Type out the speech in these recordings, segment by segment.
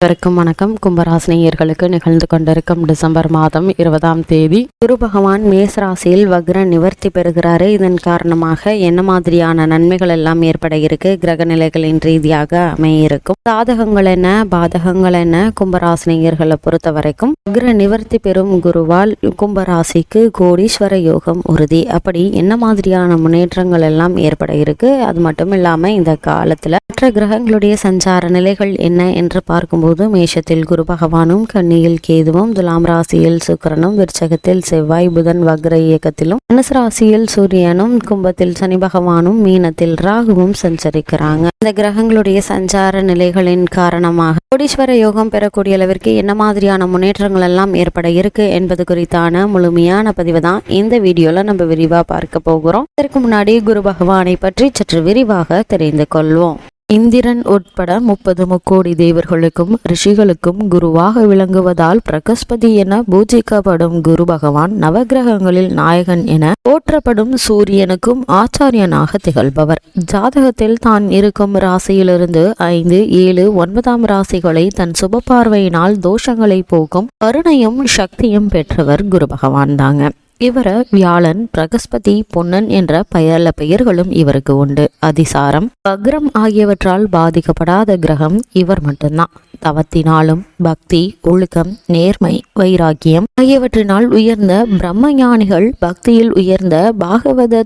அனைவருக்கும் வணக்கம். கும்பராசினியர்களுக்கு நிகழ்ந்து கொண்டிருக்கும் டிசம்பர் மாதம் இருபதாம் தேதி குரு பகவான் மேசராசியில் வக்ர நிவர்த்தி பெறுகிறாரு. இதன் காரணமாக என்ன மாதிரியான நன்மைகள் எல்லாம் ஏற்பட இருக்கு? கிரக நிலைகளின் ரீதியாக அமைய இருக்கும் சாதகங்கள் என்ன? பாதகங்கள் என்ன? கும்பராசினியர்களை பொறுத்த வரைக்கும் வக்ர நிவர்த்தி பெறும் குருவால் கும்பராசிக்கு கோடீஸ்வர யோகம் உறுதி. அப்படி என்ன மாதிரியான முன்னேற்றங்கள் எல்லாம் ஏற்பட இருக்கு? அது மட்டும் இல்லாம இந்த காலத்துல மற்ற கிரகங்களுடைய சஞ்சார நிலைகள் என்ன என்று பார்க்கும்போது மேஷத்தில் குரு பகவானும் கன்னியில் கேதுவும் துலாம் ராசியில் சுக்கரனும் விருச்சகத்தில் செவ்வாய் புதன் வக்ர இயக்கத்திலும் தனுசு ராசியில் சூரியனும் கும்பத்தில் சனி பகவானும் மீனத்தில் ராகுவும் சஞ்சரிக்கிறாங்க. இந்த கிரகங்களுடைய சஞ்சார நிலைகளின் காரணமாக கோடீஸ்வர யோகம் பெறக்கூடிய அளவிற்கு என்ன மாதிரியான முன்னேற்றங்கள் எல்லாம் ஏற்பட இருக்கு என்பது குறித்தான முழுமையான பதிவு தான் இந்த வீடியோல நம்ம விரிவா பார்க்க போகிறோம். இதற்கு முன்னாடி குரு பகவானை பற்றி சற்று விரிவாக தெரிந்து கொள்வோம். இந்திரன் உட்பட முப்பது முக்கோடி தேவர்களுக்கும் ரிஷிகளுக்கும் குருவாக விளங்குவதால் பிரகஸ்பதி என பூஜிக்கப்படும் குரு பகவான் நவகிரகங்களில் நாயகன் என போற்றப்படும் சூரியனுக்கும் ஆச்சாரியனாக திகழ்பவர். ஜாதகத்தில் தான் இருக்கும் ராசியிலிருந்து ஐந்து ஏழு ஒன்பதாம் ராசிகளை தன் சுப பார்வையினால் தோஷங்களை போக்கும் கருணையும் சக்தியும் பெற்றவர் குரு பகவான் தாங்க. இவர வியாழன் பிரகஸ்பதி பொன்னன் என்ற பெயர்ல பெயர்களும் இவருக்கு உண்டு. அதிசாரம் வக்ரம் ஆகியவற்றால் பாதிக்கப்படாத கிரகம் இவர் மட்டும்தான். தவத்தினாலும் பக்தி ஒழுக்கம் நேர்மை வைராக்கியம் ஆகியவற்றினால் உயர்ந்த பிரம்மஞானிகள் பக்தியில் உயர்ந்த பாகவத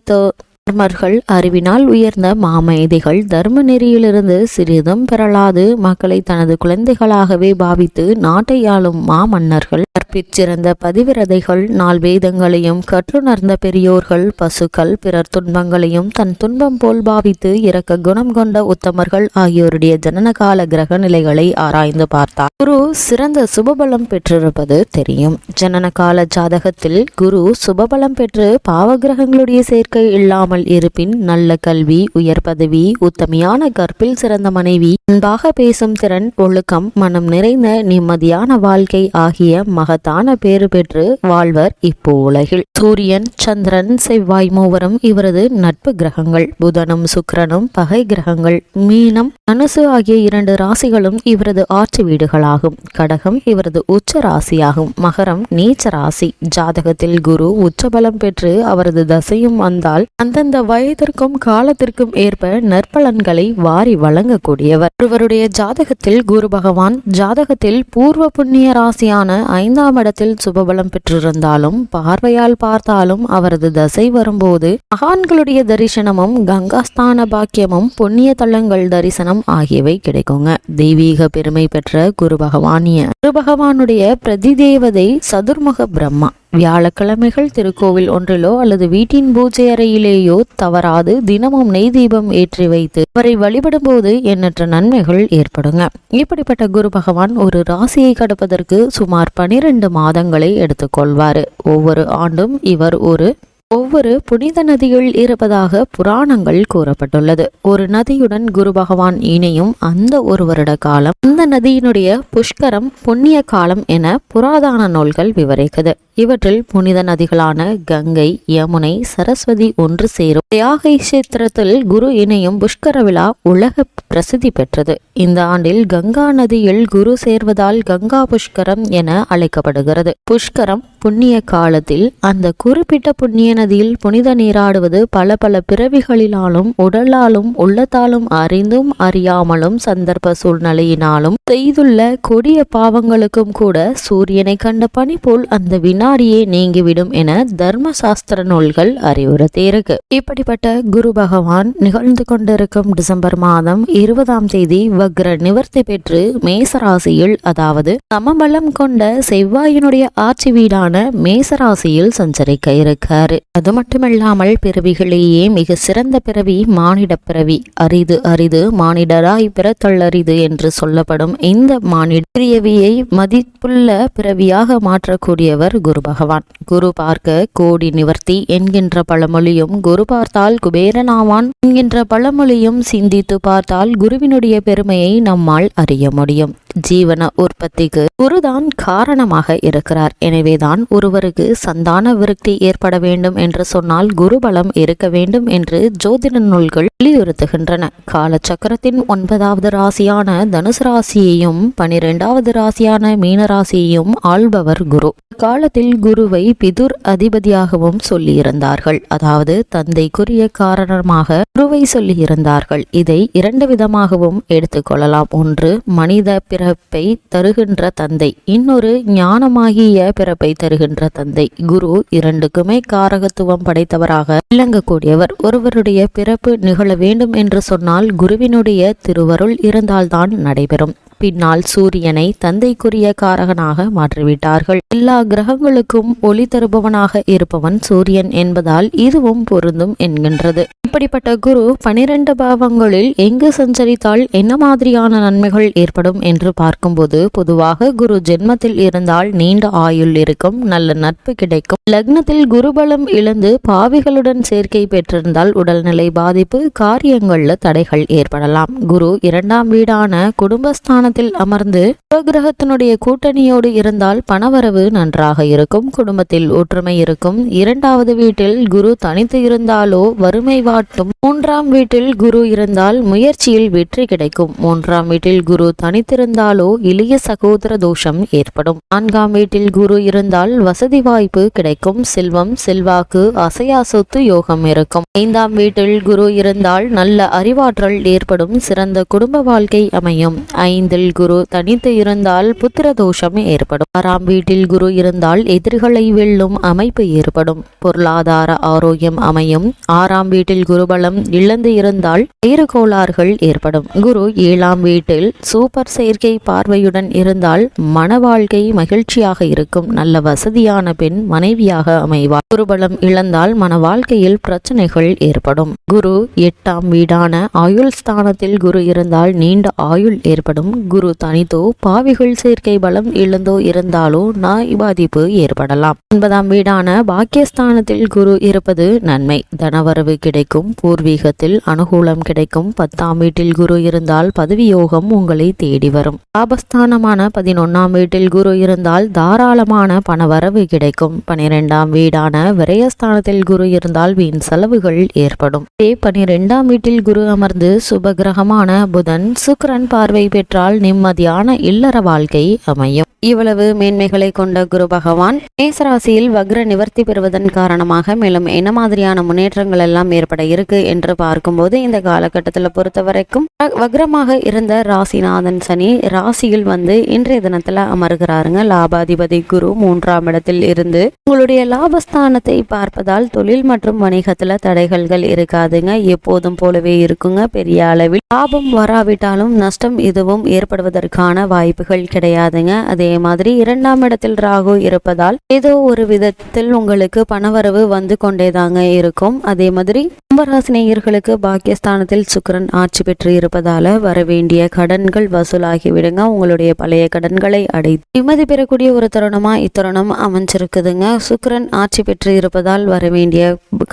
தர்மர்கள் அறிவினால் உயர்ந்த மாமேதைகள் தர்ம நெறியிலிருந்து சிறிதும் பெறலாது. மக்களை தனது குழந்தைகளாகவே பாவித்து நாட்டை ஆளும் மாமன்னர்கள் கற்பிச்சிறந்த பதிவிரதைகள் நாள் வேதங்களையும் கற்றுணர்ந்த பெரியோர்கள் பசுக்கள் பிறர் துன்பங்களையும் தன் துன்பம் போல் பாவித்து இறக்க குணம் கொண்ட உத்தமர்கள் ஆகியோருடைய ஜனனகால கிரக நிலைகளை ஆராய்ந்து பார்த்தார். குரு சிறந்த சுபபலம் பெற்றிருப்பது தெரியும். ஜனனகால ஜாதகத்தில் குரு சுபபலம் பெற்று பாவகிரகங்களுடைய சேர்க்கை இல்லாமல் இருப்பின் நல்ல கல்வி உயர் பதவி உத்தமையான கற்பில் சிறந்த மனைவி அன்பாக பேசும் திறன் ஒழுக்கம் மனம் நிறைந்த நிம்மதியான வாழ்க்கை ஆகிய மகத்தான பேறு பெற்று வாழ்வர் இப்போ உலகில். சூரியன் சந்திரன் செவ்வாய் மூவரும் இவரது நட்பு கிரகங்கள். புதனும் சுக்கரனும் பகை கிரகங்கள். மீனம் தனுசு ஆகிய இரண்டு ராசிகளும் இவரது ஆட்சி வீடுகளாகும். கடகம் இவரது உச்ச ராசியாகும். மகரம் நீச்ச ராசி. ஜாதகத்தில் குரு உச்சபலம் பெற்று அவரது தசையும் வந்தால் அந்த அந்தந்த வயதிற்கும் காலத்திற்கும் ஏற்ப நற்பலன்களை வாரி வழங்கக்கூடியவர். ஒருவருடைய ஜாதகத்தில் குரு பகவான் ஜாதகத்தில் பூர்வ புண்ணிய ராசியான ஐந்தாம் இடத்தில் சுபபலம் பெற்றிருந்தாலும் பார்வையால் பார்த்தாலும் அவரது தசை வரும்போது மகான்களுடைய தரிசனமும் கங்காஸ்தான பாக்கியமும் புண்ணிய தலங்கள் தரிசனம் ஆகியவை கிடைக்குங்க. தெய்வீக பெருமை பெற்ற குரு பகவானிய குரு பகவானுடைய பிரதிதேவதை சதுர்முக பிரம்மா. வியாழக்கிழமைகள் திருக்கோவில் ஒன்றிலோ அல்லது வீட்டின் பூஜை அறையிலேயோ தவறாது தினமும் நெய் தீபம் ஏற்றி வைத்து அவரை வழிபடும் போது எண்ணற்ற நன்மைகள் ஏற்படுங்க. இப்படிப்பட்ட குரு பகவான் ஒரு ராசியை கடப்பதற்கு சுமார் பனிரெண்டு மாதங்களை எடுத்துக்கொள்வார். ஒவ்வொரு ஆண்டும் இவர் ஒரு ஒவ்வொரு புனித நதிகள் இருப்பதாக புராணங்கள் கூறப்பட்டுள்ளது. ஒரு நதியுடன் குரு பகவான் இணையும் அந்த ஒரு வருட காலம் அந்த நதியினுடைய புஷ்கரம் புண்ணிய காலம் என புராதன நூல்கள் விவரிக்குது. இவற்றில் புனித நதிகளான கங்கை யமுனை சரஸ்வதி ஒன்று சேரும். தியாகை கஷேத்திரத்தில் குரு இணையும் புஷ்கர விழா உலக பிரசித்தி பெற்றது. இந்த ஆண்டில் கங்கா நதியில் குரு சேர்வதால் கங்கா புஷ்கரம் என அழைக்கப்படுகிறது. புஷ்கரம் புண்ணிய காலத்தில் அந்த குறிப்பிட்ட புண்ணிய நதியில் புனித நீராடுவது பல பல பிறவிகளினாலும் உடலாலும் உள்ளத்தாலும் அறிந்தும் அறியாமலும் சந்தர்ப்ப சூழ்நிலையினாலும் செய்துள்ள கொடிய பாவங்களுக்கும் கூட சூரியனை கண்ட பணி போல் அந்த வினாடியே நீங்கிவிடும் என தர்ம சாஸ்திர நூல்கள் அறிவுறுத்தியிருக்கு. இப்படிப்பட்ட குரு பகவான் நிகழ்ந்து கொண்டிருக்கும் டிசம்பர் மாதம் இருபதாம் தேதி வக்ர நிவர்த்தி பெற்று மேசராசியில் அதாவது சமபலம் கொண்ட செவ்வாயினுடைய ஆட்சி வீடான மேசராசியில் சஞ்சரிக்க இருக்காரு. அது மட்டுமல்லாமல் பிறவிகளேயே மிக சிறந்த பிறவி மானிட பிறவி. அரிது அரிது மானிடராய் பிறத்தள்ளரிது என்று சொல்லப்படும் இந்த மானிட பிறவியை மதிப்புள்ள பிறவியாக மாற்றக்கூடியவர் குரு பகவான். குரு பார்க்க கோடி நிவர்த்தி என்கின்ற பழமொழியும் குரு பார்த்தால் குபேரனாவான் என்கின்ற பழமொழியும் சிந்தித்து பார்த்தால் குருவினுடைய பெருமையை நம்மால் அறிய முடியும். ஜீவன உற்பத்திக்கு குருதான் காரணமாக இருக்கிறார். எனவேதான் பகவான் ஒருவருக்கு சந்தான விருத்தி ஏற்பட வேண்டும் என்று சொன்னால் குருபலம் இருக்க வேண்டும் என்று ஜோதிட நூல்கள் வலியுறுத்துகின்றன. காலச்சக்கரத்தின் ஒன்பதாவது ராசியான தனுசு ராசியையும் பனிரெண்டாவது ராசியான மீன ராசியையும் ஆள்பவர் குரு. காலத்தில் குருவை பிதுர் அதிபதியாகவும் சொல்லியிருந்தார்கள். அதாவது தந்தைக்குரிய காரணமாக குருவை சொல்லியிருந்தார்கள். இதை இரண்டு விதமாகவும் எடுத்துக்கொள்ளலாம் ஒன்று மனித பிறப்பை தருகின்ற தந்தை. இன்னொரு ஞானமாகிய பிறப்பை தரு தருகின்ற தந்தை. குரு இரண்டுக்குமே காரகத்துவம் படைத்தவராக விளங்கக்கூடியவர். ஒருவருடைய பிறப்பு நிகழ வேண்டும் என்று சொன்னால் குருவினுடைய திருவருள் இருந்தால்தான் நடைபெறும். பின்னால் சூரியனை தந்தைக்குரிய காரகனாக மாற்றிவிட்டார்கள். எல்லா கிரகங்களுக்கும் ஒளி தருபவனாக இருப்பவன் சூரியன் என்பதால் இதுவும் பொருந்தும் என்கின்றது. இப்படிப்பட்ட குரு பனிரெண்டு பாவங்களில் எங்கு சஞ்சரித்தால் என்ன மாதிரியான நன்மைகள் ஏற்படும் என்று பார்க்கும்போது பொதுவாக குரு ஜென்மத்தில் இருந்தால் நீண்ட ஆயுள் இருக்கும் நல்ல நட்பு கிடைக்கும். லக்னத்தில் குருபலம் இழந்து பாவிகளுடன் சேர்க்கை பெற்றிருந்தால் உடல்நிலை பாதிப்பு காரியங்கள்ல தடைகள் ஏற்படலாம். குரு இரண்டாம் வீடான குடும்பஸ்தான குடும்பஸ்தானத்தில் அமர்ந்து உபகிரகத்தினுடைய கூட்டணியோடு இருந்தால் பணவரவு நன்றாக இருக்கும் குடும்பத்தில் ஒற்றுமை இருக்கும். இரண்டாவது வீட்டில் குரு தனித்து இருந்தாலோ வறுமை வாட்டும். மூன்றாம் வீட்டில் குரு இருந்தால் முயற்சியில் வெற்றி கிடைக்கும். மூன்றாம் வீட்டில் குரு தனித்திருந்தாலோ இளைய சகோதர தோஷம் ஏற்படும். நான்காம் வீட்டில் குரு இருந்தால் வசதி வாய்ப்பு கிடைக்கும். செல்வம் செல்வாக்கு அசையா சொத்து யோகம் இருக்கும். ஐந்தாம் வீட்டில் குரு இருந்தால் நல்ல அறிவாற்றல் ஏற்படும். சிறந்த குடும்ப வாழ்க்கை அமையும். ஐந்தில் குரு தனித்து இருந்தால் புத்திர தோஷம் ஏற்படும். ஆறாம் வீட்டில் குரு இருந்தால் எதிரிகளை வெல்லும் அமைப்பு ஏற்படும். பொருளாதார ஆரோக்கியம் அமையும். ஆறாம் வீட்டில் குருபலம் இழந்து இருந்தால் வேறு கோளாறுகள் ஏற்படும். குரு ஏழாம் வீட்டில் சூப்பர் செயற்கை பார்வையுடன் இருந்தால் மன வாழ்க்கை மகிழ்ச்சியாக இருக்கும். நல்ல வசதியான பெண் மனைவியாக அமைவார். குருபலம் இழந்தால் மன வாழ்க்கையில் பிரச்சனைகள் ஏற்படும். குரு எட்டாம் வீடான ஆயுள் ஸ்தானத்தில் குரு இருந்தால் நீண்ட ஆயுள் ஏற்படும். குரு தனித்தோ பாவிகள் சேர்க்கை பலம் இழந்தோ இருந்தாலோ நாய் பாதிப்பு ஏற்படலாம். ஒன்பதாம் வீடான பாக்கியஸ்தானத்தில் குரு இருப்பது நன்மை. தனவரவு கிடைக்கும் பூர்வீகத்தில் அனுகூலம் கிடைக்கும். பத்தாம் வீட்டில் குரு இருந்தால் பதவி யோகம் உங்களை தேடி வரும். லாபஸ்தானமான பதினொன்னாம் வீட்டில் குரு இருந்தால் தாராளமான பணவரவு கிடைக்கும். பனிரெண்டாம் வீடான விரயஸ்தானத்தில் குரு இருந்தால் வீண் செலவுகள் ஏற்படும். பனிரெண்டாம் வீட்டில் குரு அமர்ந்து சுபகிரகமான புதன் சுக்கரன் பார்வை பெற்றால் நிம்மதியான இல்லற வாழ்க்கை அமையும். இவ்வளவு மேன்மைகளை கொண்ட குரு பகவான் மேசராசியில் வக்ர நிவர்த்தி பெறுவதன் காரணமாக மேலும் என்ன மாதிரியான முன்னேற்றங்கள் எல்லாம் ஏற்பட இருக்கு என்று பார்க்கும்போது இந்த காலகட்டத்தில் பொறுத்த வரைக்கும் வக்ரமாக இருந்த ராசிநாதன் சனி ராசியில் வந்து இன்றைய தினத்துல அமர்கிறாருங்க. லாபாதிபதி குரு மூன்றாம் இடத்தில் இருந்து உங்களுடைய லாபஸ்தானத்தை பார்ப்பதால் தொழில் மற்றும் வணிகத்துல தடைகள்கள் இருக்காதுங்க. எப்போதும் போலவே இருக்குங்க. பெரிய அளவில் லாபம் வராவிட்டாலும் நஷ்டம் எதுவும் ஏற்படுவதற்கான வாய்ப்புகள் கிடையாதுங்க. அதே மாதிரி இரண்டாம் இடத்தில் ராகு இருப்பதால் ஏதோ ஒரு விதத்தில் உங்களுக்கு பணவரவு வந்து கொண்டேதாங்க இருக்கும். அதே மாதிரி கும்பராசினியர்களுக்கு பாக்கியஸ்தானத்தில் சுக்கரன் ஆட்சி பெற்று இருப்பதால வரவேண்டிய கடன்கள் வசூலாகி விடுங்க உங்களுடைய பழைய கடன்களை அடை நிம்மதி பெறக்கூடிய ஒரு தருணமா இத்தருணம் அமைஞ்சிருக்குதுங்க. சுக்கரன் ஆட்சி பெற்று இருப்பதால் வர வேண்டிய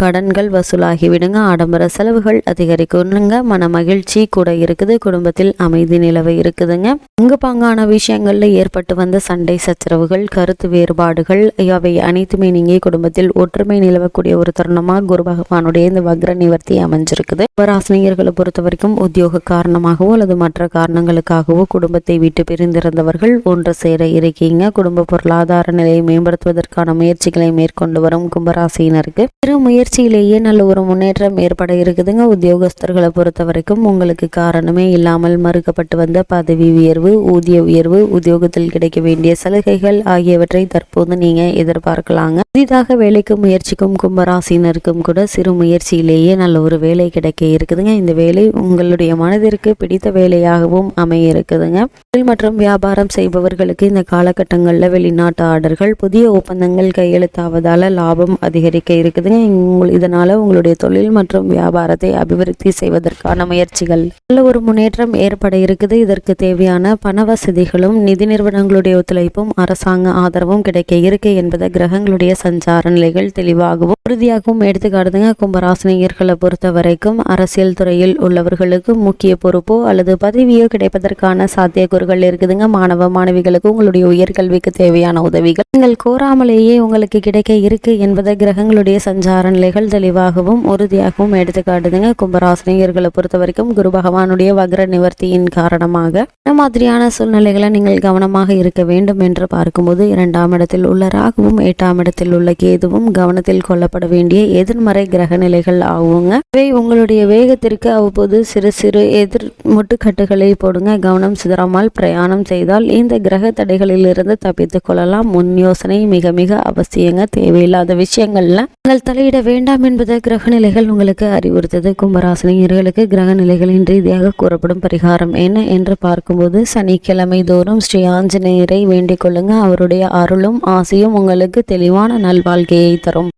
கடன்கள் வசூலாகி விடுங்க ஆடம்பர செலவுகள் அதிகரிக்கணுங்க. மன மகிழ்ச்சி கூட இருக்குது. குடும்பத்தில் அமைதி நிலவை இருக்குதுங்க அங்கு பங்கான விஷயங்கள்ல ஏற்பட்டு வந்த சண்டை சச்சரவுகள் கருத்து வேறுபாடுகள் அவை அனைத்துமே நீங்க குடும்பத்தில் ஒற்றுமை நிலவக்கூடிய ஒரு தருணமாக குரு பகவானுடைய இந்த வக்ர நிவர்த்தி அமைஞ்சிருக்குது. ராசினியர்களை பொறுத்த வரைக்கும் உத்தியோக காரணமாகவோ அல்லது மற்ற காரணங்களுக்காகவோ குடும்பத்தை விட்டு பிரிந்திருந்தவர்கள் ஒன்று சேர இருக்கீங்க. குடும்ப பொருளாதார நிலையை மேம்படுத்துவதற்கான முயற்சிகளை மேற்கொண்டு வரும் கும்பராசியினருக்கு சிறு முயற்சியிலேயே நல்ல ஒரு முன்னேற்றம் ஏற்பட இருக்குதுங்க. உத்தியோகஸ்தர்களை பொறுத்த வரைக்கும் உங்களுக்கு காரணமே இல்லாமல் மறுக்கப்பட்டு வந்த பதவி உயர்வு ஊதிய உயர்வு உத்தியோகத்தில் கிடைக்க வேண்டிய சலுகைகள் ஆகியவற்றை தற்போது நீங்க எதிர்பார்க்கலாங்க. புதிதாக வேலைக்கு முயற்சிக்கும் கும்பராசினருக்கும் கூட சிறு முயற்சியிலேயே நல்ல ஒரு வேலை கிடைக்க இருக்குதுங்க. இந்த வேலை உங்களுடைய மனதிற்கு பிடித்த வேலையாகவும் அமைய இருக்குதுங்க தொழில் மற்றும் வியாபாரம் செய்பவர்களுக்கு இந்த காலகட்டங்களில் வெளிநாட்டு ஆர்டர்கள் புதிய ஒப்பந்தங்கள் கையெழுத்தாவதால லாபம் அதிகரிக்க இருக்குதுங்க. இதனால உங்களுடைய தொழில் மற்றும் வியாபாரத்தை அபிவிருத்தி செய்வதற்கான முயற்சிகள். நல்ல ஒரு முன்னேற்றம் ஏற்பட இருக்குது. இதற்கு தேவையான பண வசதிகளும் நிதி நிறுவனங்களுடைய ஒத்துழைப்பும் அரசாங்க ஆதரவும் கிடைக்க இருக்கு என்பதை கிரகங்களுடைய சஞ்சார நிலைகள் தெளிவாகவும் உறுதியாகவும் எடுத்துக்காட்டுதுங்க. கும்பராசினியர்களை பொறுத்த வரைக்கும் அரசியல் துறையில் உள்ளவர்களுக்கு முக்கிய பொறுப்போ அல்லது பதவியோ கிடைப்பதற்கான சாத்தியக்கூறுகள் இருக்குதுங்க. மாணவ மாணவிகளுக்கு உங்களுடைய உயர்கல்விக்கு தேவையான உதவிகள் நீங்கள் கோராமலேயே உங்களுக்கு கிடைக்க இருக்கு என்பதை கிரகங்களுடைய சஞ்சார நிலைகள் தெளிவாகவும் உறுதியாகவும் எடுத்துக்காட்டுதுங்க. கும்பராசினியர்களை பொறுத்த வரைக்கும் குரு பகவானுடைய வக்ர நிவர்த்தியின் காரணமாக இந்த மாதிரியான சூழ்நிலைகளை நீங்கள் கவனமாக இருக்க வேண்டும் என்று பார்க்கும்போது இரண்டாம் இடத்தில் உள்ள ராகுவும் எட்டாம் இடத்தில் உள்ள கேதுவும் கவனத்தில் கொள்ளப்பட வேண்டிய எதிர்மறை கிரக நிலைகள் ஆகுங்க. இவை உங்களுடைய வேகத்திற்கு அவ்வப்போது சிறு சிறு எதிர் முட்டுக்கட்டுகளை போடுங்க. கவனம் சிதறாமல் பிரயாணம் செய்தால் இந்த கிரக தடைகளிலிருந்து தப்பித்துக் கொள்ளலாம். முன் யோசனை மிக மிக அவசியங்க. தேவையில்லாத விஷயங்கள்ல நீங்கள் தலையிட வேண்டாம் என்பதை கிரக நிலைகள் உங்களுக்கு அறிவுறுத்தது. கும்பராசினியர்களுக்கு கிரக நிலைகளின் ரீதியாக கூறப்படும் பரிகாரம் என்ன என்று பார்க்கும்போது சனிக்கிழமை தோறும் ஸ்ரீ ஆஞ்சநேயரை வேண்டிக் கொள்ளுங்க. அவருடைய அருளும் ஆசையும் உங்களுக்கு தெளிவான நல்வாழ்க்கையை தரும்.